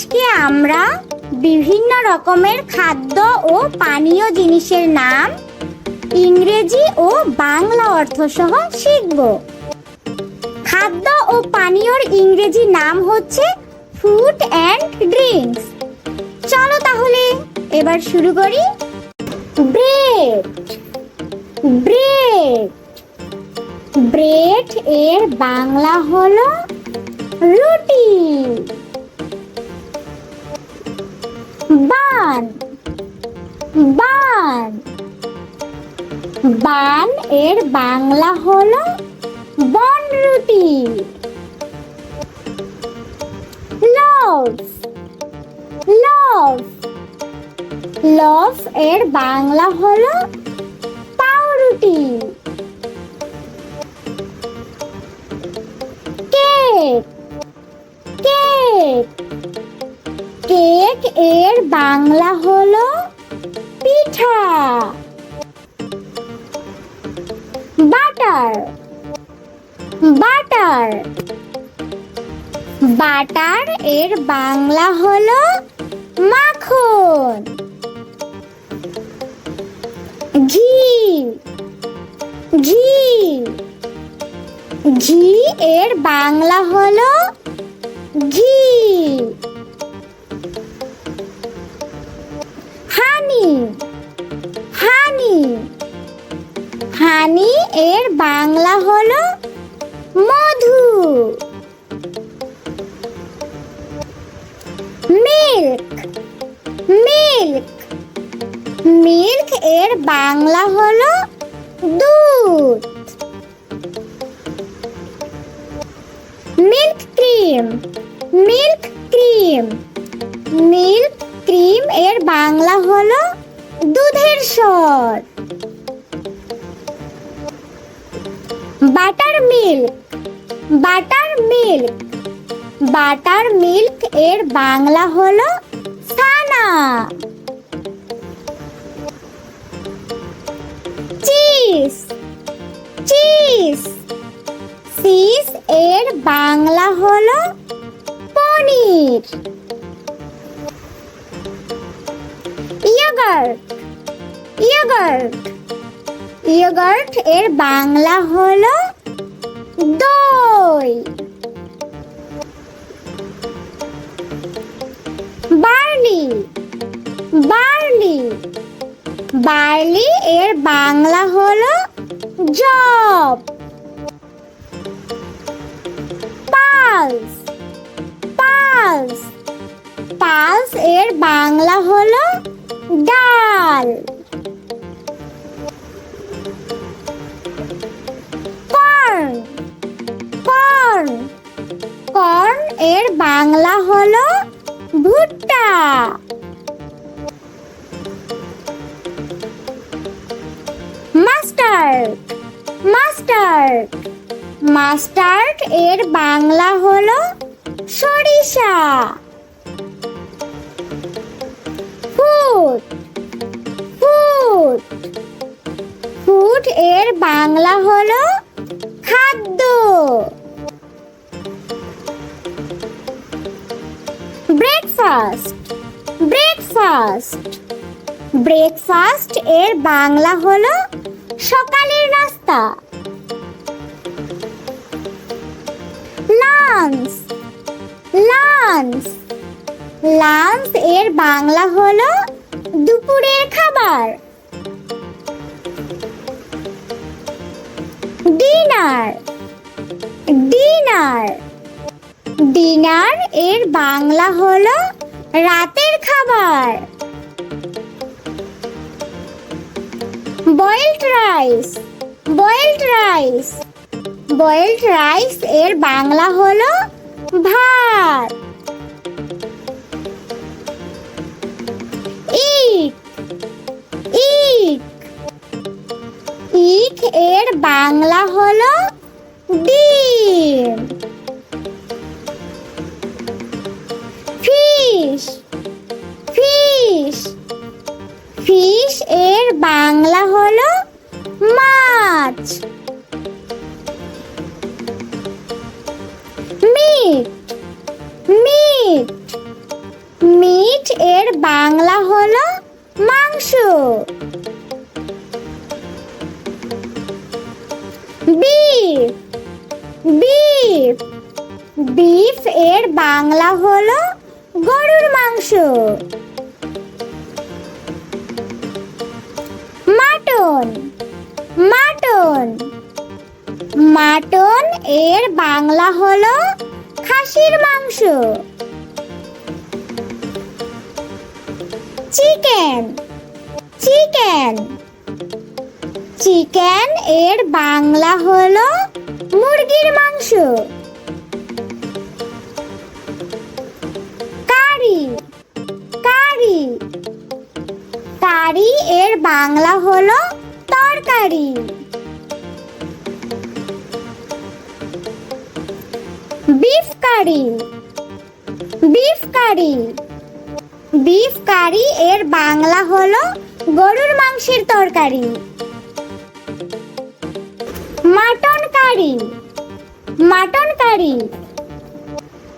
আজকে আমরা বিভিন্ন রকমের খাদ্য ও পানীয় জিনিসের নাম ইংরেজি ও বাংলা অর্থ সহ শিখব। খাদ্য ও পানীয়র ইংরেজি নাম হচ্ছে ফুড অ্যান্ড ড্রিঙ্কস। চলো তাহলে এবার শুরু করি। ব্রেড। ব্রেড। ব্রেড এর বাংলা হলো রুটি। বান। বান। বান এর বাংলা হলো বনরুটি। লভ লভ লভ এর বাংলা হলো বাংলা হলো পিঠা। বাটার। বাটার। বাটার এর বাংলা হলো মাখন। ঘি। ঘি। ঘি এর বাংলা হলো ঘি। এর বাংলা হলো দুধ। Milk cream milk cream milk cream এর বাংলা হলো দুধের স্বর। Butter milk butter milk butter milk এর বাংলা হলো ছানা এর বাংলা হলো পনির। ইয়োগার্ট। ইয়োগার্ট। এর বাংলা হলো দই। বার্লি। বার্লি। বার্লি এর বাংলা হলো জব পালস। পালস। পালস এর বাংলা হলো ডাল। কর্ন কর্ন কর্ন এর বাংলা হলো ভুট্টা। মাস্টার্ড। মাস্টার্ড। মাস্টার্ড এর বাংলা হলো সরিষা। ফুড ফুড ফুড এর বাংলা হলো খাদ্য। ব্রেকফাস্ট ব্রেকফাস্ট ব্রেকফাস্ট এর বাংলা হলো সকালের নাস্তা। লাঞ্চ লাঞ্চ লাঞ্চ এর বাংলা হলো দুপুরের খাবার। ডিনার ডিনার ডিনার এর বাংলা হলো রাতের খাবার। Boiled rice boiled rice boiled rice এর বাংলা হলো ভাত। ইক ইক। ইক এর বাংলা হলো ডিম। Fish fish. ফিশ এর বাংলা হলো মাছ। মিট মিট এর বাংলা হলো মাংস। বিফ বিফ বিফ এর বাংলা হলো গরুর মাংস। মাটন মাটন মাটন এর বাংলা হলো খাসির মাংস। চিকেন। চিকেন। চিকেন এর বাংলা হলো মুরগির মাংস। কারি। কারি। কারি এর বাংলা হলো তরকারি। Beef curry. Beef curry. Beef curry, এর বাংলা হলো গরুর মাংসের তরকারি। Mutton curry. Mutton curry.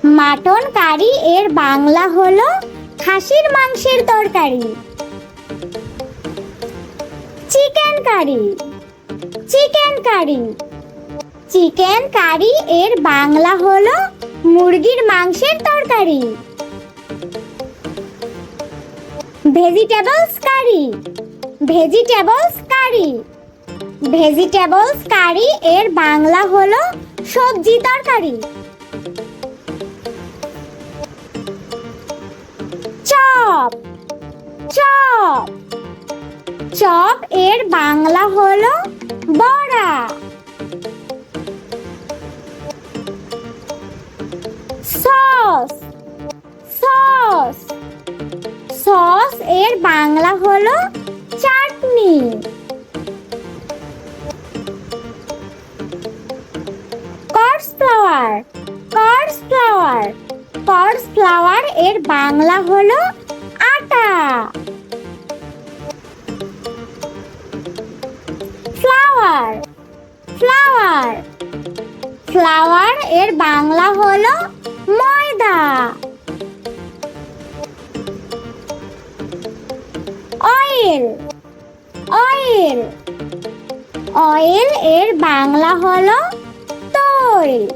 Mutton curry, এর বাংলা হলো খাসির মাংসের তরকারি। Chicken curry. Chicken curry. Chicken curry, এর বাংলা হলো মুরগির মাংসের তরকারি। Vegetables curry vegetables curry vegetables curry এর বাংলা হলো সবজি তরকারি। চপ চপ চপ এর বাংলা হলো বড়া। সস সস সস এর বাংলা হলো চাটনি। Corn flour corn flour corn flour এর বাংলা হলো আটা। ফ্লাওয়ার ফ্লাওয়ার ফ্লাওয়ার এর বাংলা হলো ময়দা। অয়েল। অয়েল। অয়েল এর বাংলা হলো তৈল।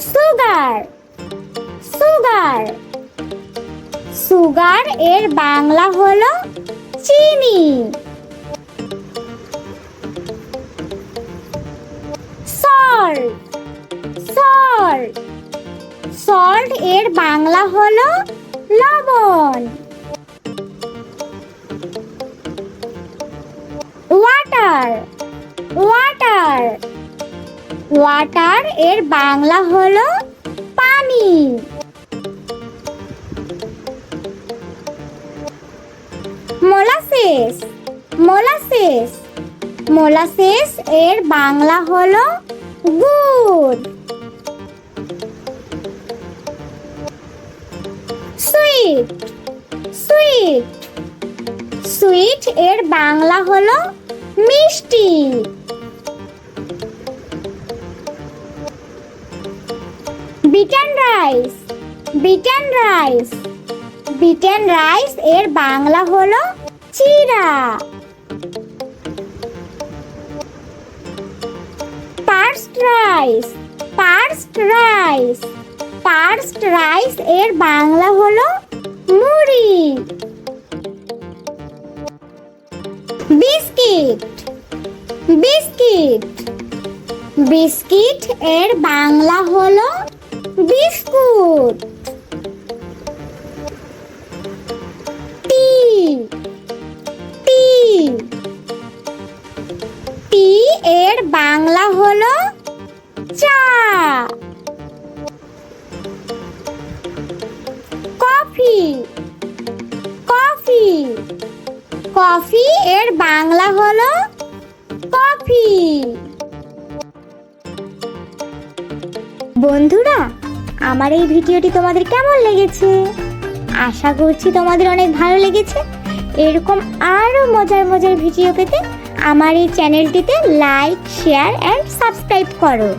সুগার। সুগার। সুগার এর বাংলা হলো চিনি। সল্ট। সল্ট। সল্ট এর বাংলা হলো লবণ। ওয়াটার। ওয়াটার। ওয়াটার এর বাংলা হলো পানি। মোলাসেস। মোলাসেস। মোলাসেস এর বাংলা হলো গুড় সুইট সুইট সুইট এর বাংলা হলো মিষ্টি। Beaten rice beaten rice beaten rice এর বাংলা হলো চিরা। Parched rice parched rice parched rice এর বাংলা হলো মুড়ি। বিস্কিট। বিস্কিট। বিস্কিট এর বাংলা হলো বিস্কুট। এর বাংলা হলো চা। কফি। কফি। কফি এর বাংলা হলো কফি। বন্ধুরা, আমার এই ভিডিওটি তোমাদের কেমন লেগেছে? আশা করছি তোমাদের অনেক ভালো লেগেছে। এরকম আরও মজার মজার ভিডিও পেতে আমার এই চ্যানেলটিতে লাইক শেয়ার অ্যান্ড সাবস্ক্রাইব করো।